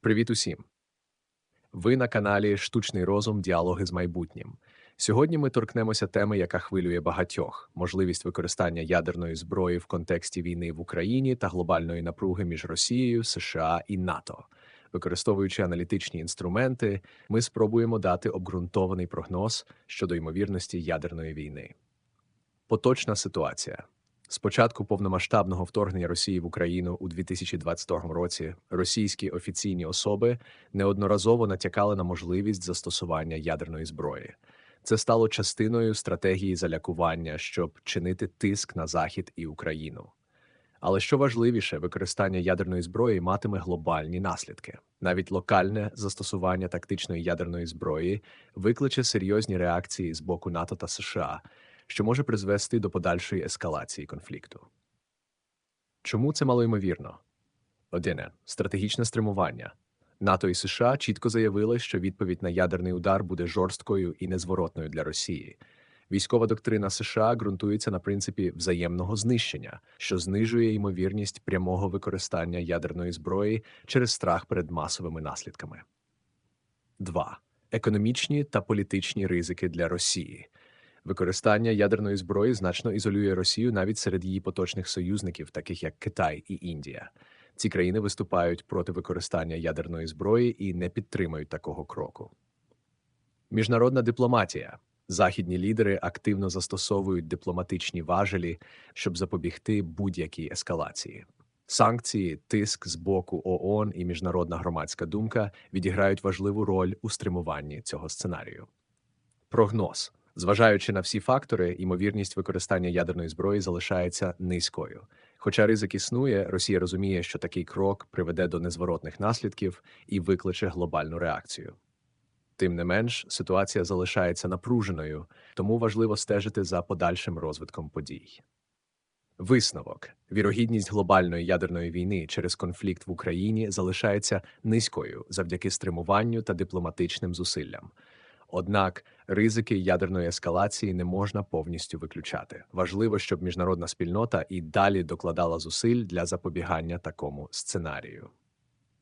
Привіт усім! Ви на каналі Штучний розум Діалоги з майбутнім. Сьогодні ми торкнемося теми, яка хвилює багатьох: можливість використання ядерної зброї в контексті війни в Україні та глобальної напруги між Росією, США і НАТО. Використовуючи аналітичні інструменти, ми спробуємо дати обґрунтований прогноз щодо ймовірності ядерної війни. Поточна ситуація. З початку повномасштабного вторгнення Росії в Україну у 2022 році російські офіційні особи неодноразово натякали на можливість застосування ядерної зброї. Це стало частиною стратегії залякування, щоб чинити тиск на Захід і Україну. Але що важливіше, використання ядерної зброї матиме глобальні наслідки. Навіть локальне застосування тактичної ядерної зброї викличе серйозні реакції з боку НАТО та США що може призвести до подальшої ескалації конфлікту. Чому це малоймовірно? Одине стратегічне стримування. НАТО і США чітко заявили, що відповідь на ядерний удар буде жорсткою і незворотною для Росії. Військова доктрина США ґрунтується на принципі взаємного знищення, що знижує ймовірність прямого використання ядерної зброї через страх перед масовими наслідками. 2. економічні та політичні ризики для Росії. Використання ядерної зброї значно ізолює Росію навіть серед її поточних союзників, таких як Китай і Індія. Ці країни виступають проти використання ядерної зброї і не підтримують такого кроку. Міжнародна дипломатія. Західні лідери активно застосовують дипломатичні важелі, щоб запобігти будь-якій ескалації. Санкції, тиск з боку ООН і міжнародна громадська думка відіграють важливу роль у стримуванні цього сценарію. Прогноз Зважаючи на всі фактори, ймовірність використання ядерної зброї залишається низькою. Хоча ризик існує, Росія розуміє, що такий крок приведе до незворотних наслідків і викличе глобальну реакцію. Тим не менш, ситуація залишається напруженою, тому важливо стежити за подальшим розвитком подій. Висновок вірогідність глобальної ядерної війни через конфлікт в Україні залишається низькою завдяки стримуванню та дипломатичним зусиллям. Однак ризики ядерної ескалації не можна повністю виключати. Важливо, щоб міжнародна спільнота і далі докладала зусиль для запобігання такому сценарію.